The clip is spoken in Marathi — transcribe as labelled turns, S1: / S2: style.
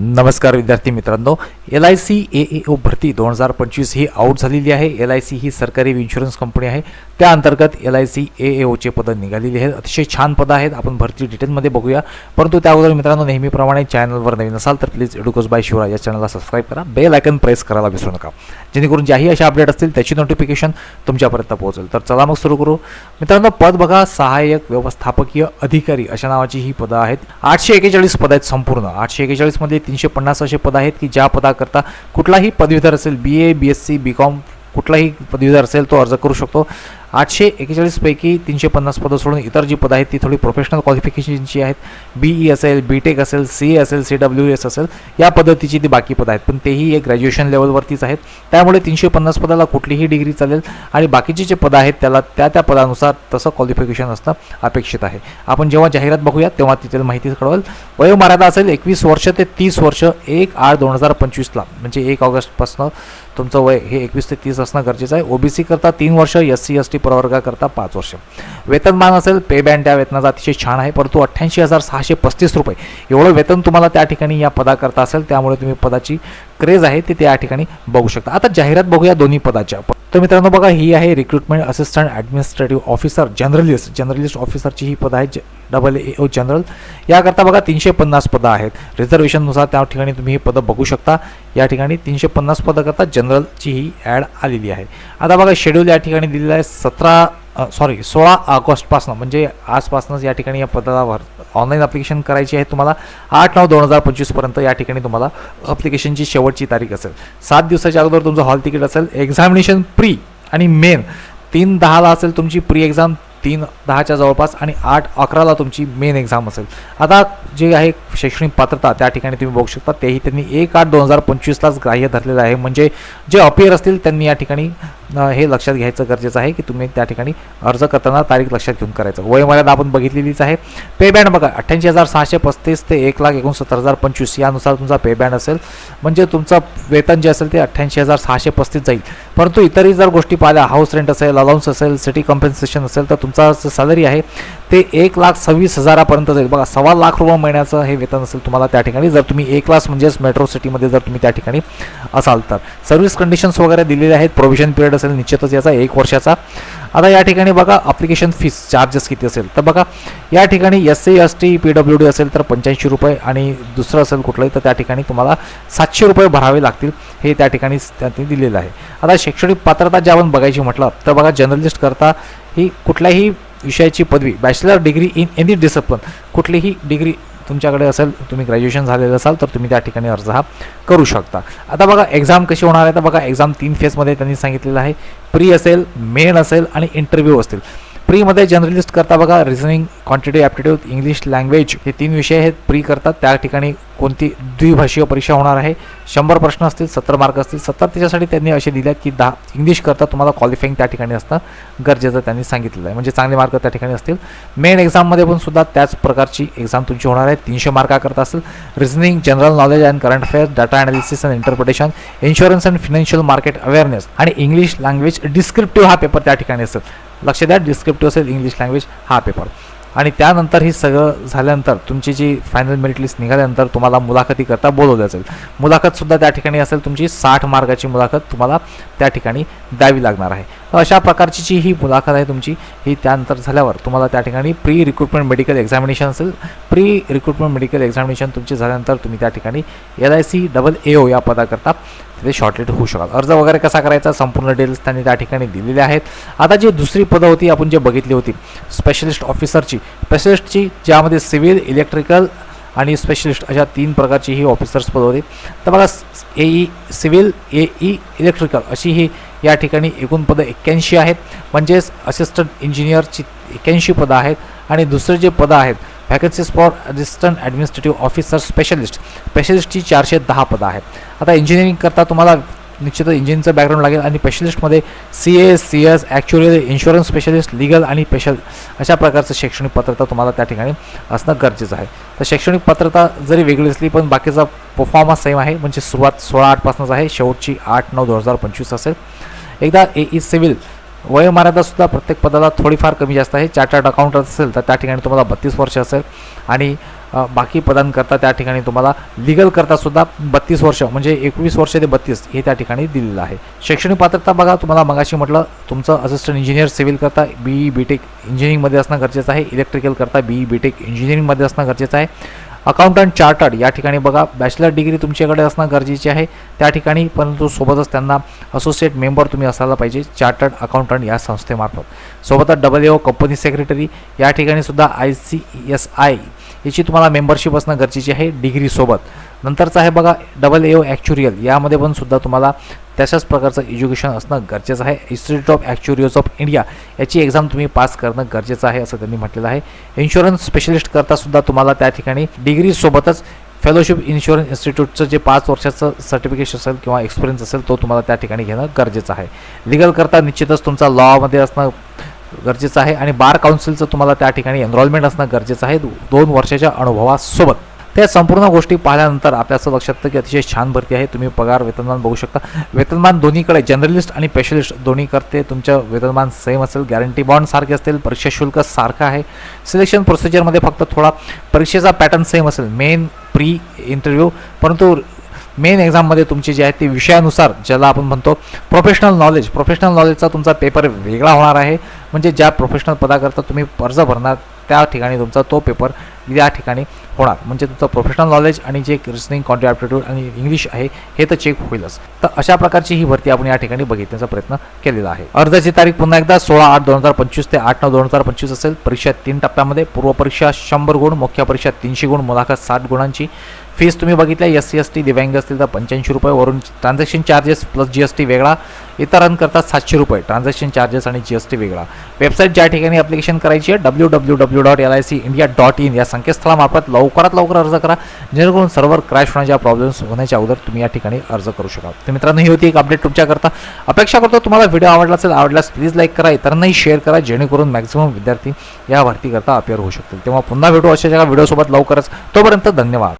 S1: नमस्कार विद्यार्थी मित्रांनो L I C A A O भरती दोन हजार पंचवीस ही आऊट झालेली आहे. एल आय सी ही सरकारी इन्शुरन्स कंपनी आहे. त्या अंतर्गत L I C A A ओचे पदं निघालेली आहेत. अतिशय छान पदं आहेत. आपण भरती डिटेलमध्ये बघूया. परंतु त्या अगोदर मित्रांनो नेहमीप्रमाणे चॅनलवर नवीन असाल तर प्लीज एडुकोस बाय शिवरा या चॅनलला सबस्क्राईब करा. बेल आयकन प्रेस करायला विसरू नका. जेणेकरून ज्याही अशा अपडेट असतील त्याची नोटिफिकेशन तुमच्यापर्यंत पोहोचेल. तर चला मग सुरू करू. मित्रांनो पद बघा. सहाय्यक व्यवस्थापकीय अधिकारी अशा नावाची ही पदं आहेत. आठशे एकेचाळीस पद आहेत संपूर्ण. आठशे एकेचाळीसमध्ये तीनशे पन्नास असे पद आहेत की ज्या पदाकरता कुठलाही पदवीधर असेल B A B S C B com कुठलाही पदवीधर असेल तो अर्ज करू शकतो. आठशे एकेचाळीसपैकी तीनशे पन्नास पदं सोडून इतर जी पदं आहेत ती थोडी प्रोफेशनल क्वालिफिकेशनची आहेत. बी ई असेल बी टेक असेल सी ए असेल सी डब्ल्यू एस असेल या पद्धतीची ती बाकी पदं आहेत. पण तेही एक ग्रॅज्युएशन लेवलवरतीच आहेत. त्यामुळे तीनशे पन्नास पदाला कुठलीही डिग्री चालेल आणि बाकीची जे पदं आहेत त्याला त्या त्या पदानुसार तसं क्वालिफिकेशन असणं अपेक्षित आहे. आपण जेव्हा जाहिरात बघूया तेव्हा तिथे माहिती कळवेल. वयोमर्यादा असेल एकवीस वर्ष ते तीस वर्ष एक आठ दोन हजार पंचवीसला म्हणजे एक ऑगस्टपासनं तुमचं वय हे एकवीस ते तीस असणं गरजेचं आहे. ओबीसी करता तीन वर्ष एस सी एस टी प्रवर्गाकरता पाच वर्ष. वेतनमान असेल पे बँड त्या वेतनाचा अतिशय छान आहे परंतु अठ्ठ्याऐंशी हजार सहाशे पस्तीस रुपये. एवढं वेतन तुम्हाला त्या ठिकाणी या पदाकरता असेल त्यामुळे तुम्ही पदाची क्रेज आहे ती त्या ठिकाणी बघू शकता. आता जाहिरात बघूया दोन्ही पदाच्या. तर मित्रांनो बघा ही आहे recruitment assistant administrative officer generalist generalist ऑफिसरची ही पद आहेत डबल ए ओ जनरल याकरता बघा तीनशे पन्नास पदं आहेत. रिझर्वेशननुसार त्या ठिकाणी तुम्ही ही पदं बघू शकता. या ठिकाणी तीनशे पन्नास पदं करता जनरलची ही ॲड आलेली आहे. आता बघा शेड्यूल या ठिकाणी दिलेलं आहे सतरा सॉरी सोळा ऑगस्टपासनं म्हणजे आजपासूनच या ठिकाणी या पदावर ऑनलाईन अप्लिकेशन करायची आहे तुम्हाला. आठ नऊ दोन हजार पंचवीसपर्यंत या ठिकाणी तुम्हाला अप्लिकेशनची शेवटची तारीख असेल. सात दिवसाच्या अगोदर तुमचं हॉल तिकीट असेल एक्झामिनेशन प्री आणि मेन तीन दहाला असेल तुमची प्री एक्झाम तीन दहाच्या जवळपास आणि आठ अकराला तुमची मेन एक्झाम असेल. आता जे आहे शैक्षणिक पात्रता त्या ठिकाणी तुम्ही बघू शकता. तेही त्यांनी एक आठ दोन हजार पंचवीसलाच ग्राह्य धरलेलं आहे. म्हणजे जे अपियर असतील त्यांनी या ठिकाणी हे लक्षात घ्यायचं गरजेचं आहे की तुम्ही त्या ठिकाणी अर्ज करताना तारीख लक्षात घेऊन करायचं. वयमर्यादा आपण बघितलेलीच आहे. पे बँड बघा अठ्ठ्याऐंशी हजार सहाशे पस्तीस ते एक लाख एकोणसत्तर हजार पंचवीस यानुसार तुमचा पे बँड असेल. म्हणजे तुमचं वेतन जे असेल ते अठ्ठ्याऐंशी हजार सहाशे पस्तीस जाईल. परंतु इतरही जर गोष्टी पाहिल्या हाऊस रेंट असेल अलाउन्स असेल सिटी कॉम्पन्सेशन असेल तर तुमचा सॅलरी आहे ते एक लाख सव्वीस हजारापर्यंत जाईल. बघा सव्वा लाख रुपये महिन्याचं हे वेतन असेल तुम्हाला त्या ठिकाणी. जर तुम्ही एक लाख म्हणजेच मेट्रो सिटीमध्ये जर तुम्ही त्या ठिकाणी असाल तर. सर्व्हिस कंडिशन्स वगैरे दिलेले आहेत. प्रोव्हिजन पिरियड असेल निश्चितच याचा एक वर्षाचा. आता या ठिकाणी बघा अप्लिकेशन फीस चार्जेस किती असेल? तर बघा या ठिकाणी S C S T P W D असेल तर पंच्याऐंशी रुपये आणि दुसरं असेल कुठलंही तर त्या ठिकाणी तुम्हाला सातशे रुपये भरावे लागतील. हे त्या ठिकाणी त्यांनी दिलेलं आहे. आता शैक्षणिक पात्रता जे आपण बघायची म्हटलं तर बघा जर्नलिस्ट करता ही कुठल्याही विषयाची पदवी bachelor degree in any discipline कुठलीही डिग्री तुमच्याकडे असेल तुम्ही ग्रॅज्युएशन झालेलं असाल तर तुम्ही त्या ठिकाणी अर्ज हा करू शकता. आता बघा एक्झाम कशी होणार आहे? तर बघा एक्झाम तीन फेजमध्ये त्यांनी सांगितलेलं आहे. प्री असेल मेन असेल आणि इंटरव्ह्यू असतील. प्रीमध्ये जर्नलिस्ट करता बघा reasoning quantity aptitude English language हे तीन विषय आहेत. प्री करतात त्या ठिकाणी कोणती द्विभाषीय परीक्षा होणार आहे. शंभर प्रश्न असतील सत्तर मार्क असतील सत्तर त्याच्यासाठी त्यांनी असे दिले की दहा इंग्लिश करता तुम्हाला क्वालिफाईंग त्या ठिकाणी असणं गरजेचं त्यांनी सांगितलेलं आहे. म्हणजे चांगले मार्क त्या ठिकाणी असतील. मेन एक्झाममध्ये पण सुद्धा त्याच प्रकारची एक्झाम तुमची होणार आहे. तीनशे मार्काकरता असेल reasoning general knowledge and current affairs data analysis and interpretation insurance and financial market awareness आणि इंग्लिश लँग्वेज डिस्क्रिप्टिव्ह हा पेपर त्या ठिकाणी असेल. लक्ष द्या डिस्क्रिप्टिव्ह असेल इंग्लिश लँग्वेज हा पेपर आणि त्यानंतर ही सगळं झाल्यानंतर तुमची जी फायनल मेरिट लिस्ट निघाल्यानंतर तुम्हाला मुलाखतीकरता बोलवली बोलवलं जाईल मुलाखतसुद्धा त्या ठिकाणी असेल तुमची साठ मार्काची मुलाखत तुम्हाला त्या ठिकाणी द्यावी लागणार आहे. अशा प्रकारची जी ही मुलाखत आहे तुमची ही त्यानंतर झाल्यावर तुम्हाला त्या ठिकाणी प्री रिक्रुटमेंट मेडिकल एक्झामिनेशन असेल. प्री रिक्रुटमेंट मेडिकल एक्झामिनेशन तुमची झाल्यानंतर तुम्ही त्या ठिकाणी L I C double A O या पदाकरता तिथे शॉर्टलिस्ट होऊ शकाल. अर्ज वगैरे कसा करायचा संपूर्ण डिटेल्स त्यांनी त्या ठिकाणी दिलेले आहेत. आता जी दुसरी पदं होती आपण जे बघितली होती स्पेशलिस्ट ऑफिसरची स्पेशलिस्टची ज्यामध्ये सिव्हिल इलेक्ट्रिकल आणि स्पेशलिस्ट अशा तीन प्रकारची ही ऑफिसर्स पद होते. तर बघा A E civil A E electrical अशी ही या ठिकाणी एकूण पदं एक्क्याऐंशी आहेत. म्हणजेच असिस्टंट इंजिनियरची एक्क्याऐंशी पदं आहेत आणि दुसरे जे पदं आहेत vacancies for assistant administrative officer specialist स्पेशलिस्टची चारशे दहा पदं आहेत. आता इंजिनिअरिंग करता तुम्हाला निश्चितच इंजिनचं बॅकग्राऊंड लागेल आणि स्पेशलिस्टमध्ये C S C S actually insurance specialist legal आणि स्पेशल अशा प्रकारचं शैक्षणिक पात्रता तुम्हाला त्या ठिकाणी असणं गरजेचं आहे. तर शैक्षणिक पात्रता जरी वेगळी असली पण बाकीचा परफॉर्मन्स सेम आहे. म्हणजे सुरुवात सोळा आठपासूनच आहे. शेवटची आठ नऊ दोन हजार पंचवीस असेल. एकदा ए ई सिव्हिल वयोमर्यादासुद्धा प्रत्येक पदाला थोडीफार कमी जास्त आहे. चार्टर्ड अकाउंटंट असेल तर त्या ठिकाणी तुम्हाला बत्तीस वर्ष असेल. आणि बाकी पदांकरता त्या ठिकाणी तुम्हाला लिगल करता सुद्धा बत्तीस वर्ष म्हणजे एकवीस वर्ष ते बत्तीस हे त्या ठिकाणी दिलेलं आहे. शैक्षणिक पात्रता बघा तुम्हाला मगाशी म्हटलं तुमचं असिस्टंट इंजिनियर सिव्हिल करता बी बी टेक इंजिनिअरिंगमध्ये असणं गरजेचं आहे. इलेक्ट्रिकल करता बी बी टेक इंजिनिअरिंगमध्ये असणं गरजेचं आहे. अकाउंटंट चार्टर्ड या ठिकाणी बघा बॅचलर डिग्री तुमच्याकडे असणं गरजेचे आहे. त्या ठिकाणी परंतु सोबतच त्यांना असोसिएट मेंबर तुम्ही असायला पाहिजे चार्टर्ड अकाउंटंट या संस्थेमार्फत. सोबतच डबल ओ कंपनी सेक्रेटरी या ठिकाणी सुद्धा आय सी एस आय याची तुम्हाला मेंबरशिप असणं गरजेची आहे डिग्रीसोबत नंतरचं आहे बघा डबल ए ओ ॲक्च्युरियल यामध्ये पण सुद्धा तुम्हाला तशाच प्रकारचं एज्युकेशन असणं गरजेचं आहे. Institute of actuarials of India याची एक्झाम तुम्ही पास करणं गरजेचं आहे असं त्यांनी म्हटलेलं आहे. इन्शुरन्स स्पेशलिस्ट करता सुद्धा तुम्हाला त्या ठिकाणी डिग्रीसोबतच फेलोशिप इन्शुरन्स इन्स्टिट्यूटचं जे पाच वर्षाचं सर्टिफिकेशन असेल किंवा एक्सपिरियन्स असेल तो तुम्हाला त्या ठिकाणी घेणं गरजेचं आहे. लिगल करता निश्चितच तुमचा लॉमध्ये असणं गरजेचं आहे आणि बार काउन्सिलचं तुम्हाला त्या ठिकाणी एनरोलमेंट असणं गरजेचं आहे. दोन वर्षाच्या अनुभवासोबत. त्या संपूर्ण गोष्टी पाहिल्यानंतर आपल्या असं लक्षात येतं की अतिशय छान भरती आहे. तुम्ही पगार वेतनमान बघू शकता. वेतनमान दोन्हीकडे जनरलिस्ट आणि स्पेशलिस्ट दोन्ही करते. तुमचं वेतनमान सेम असेल गॅरंटी बॉन्ड सारखे असतील परीक्षा शुल्क सारखं आहे. सिलेक्शन प्रोसिजरमध्ये फक्त थोडा परीक्षेचा पॅटर्न सेम असेल. मेन प्री इंटरव्ह्यू परंतु मेन एक्झाममध्ये तुमची जे आहे ते विषयानुसार ज्याला आपण म्हणतो प्रोफेशनल नॉलेज प्रोफेशनल नॉलेजचा तुमचा पेपर वेगळा होणार आहे. म्हणजे ज्या प्रोफेशनल पदाकरता तुम्ही अर्ज भरणार त्या ठिकाणी तुमचा तो पेपर या ठिकाणी होणार. म्हणजे तुमचं प्रोफेशनल नॉलेज आणि जे रिसनिंग कॉन्ट्री ॲप्टिट्यूड आणि इंग्लिश आहे हे तर चेक होईलच. तर अशा प्रकारची ही भरती आपण या ठिकाणी बघितण्याचा प्रयत्न केलेला आहे. अर्जाची तारीख पुन्हा एकदा सोळा आठ दोन हजार पंचवीस ते आठ नऊ दोन हजार पंचवीस असेल. परीक्षा तीन टप्प्यामध्ये. पूर्व परीक्षा शंभर गुण मुख्य परीक्षा तीनशे गुण मुलाखत साठ गुणांची. फीस तुम्ही बघितल्या एस सी एस टी दिव्यांग असतील तर पंच्याऐंशी रुपये वरून transaction charges plus G S T वेगळा. इतरांकरता सातशे रुपये ट्रान्झॅक्शन चार्जेस आणि जी एस टी वेगळा. वेबसाईट ज्या ठिकाणी ॲप्लिकेशन करायची आहे W W W dot L I C India dot in या संकेतस्थळामार्फत लवकरात लवकर अर्ज करा. जेणेकरून सर्व्हर क्रॅश होण्याच्या प्रॉब्लेम्स होण्याच्या अगोदर तुम्ही या ठिकाणी अर्ज करू शकाल. तर मित्रांनो ही होती एक अपडेट तुमच्याकरता. अपेक्षा करतो तुम्हाला व्हिडिओ आवडला असेल आवडल्यास प्लीज लाईक करा इतरांनाही शेअर करा जेणेकरून मॅक्झिमम विद्यार्थी या भरतीकरता अपेअर होऊ शकतील. तेव्हा पुन्हा भेटू अशा व्हिडिओसोबत लवकरच. तोपर्यंत धन्यवाद.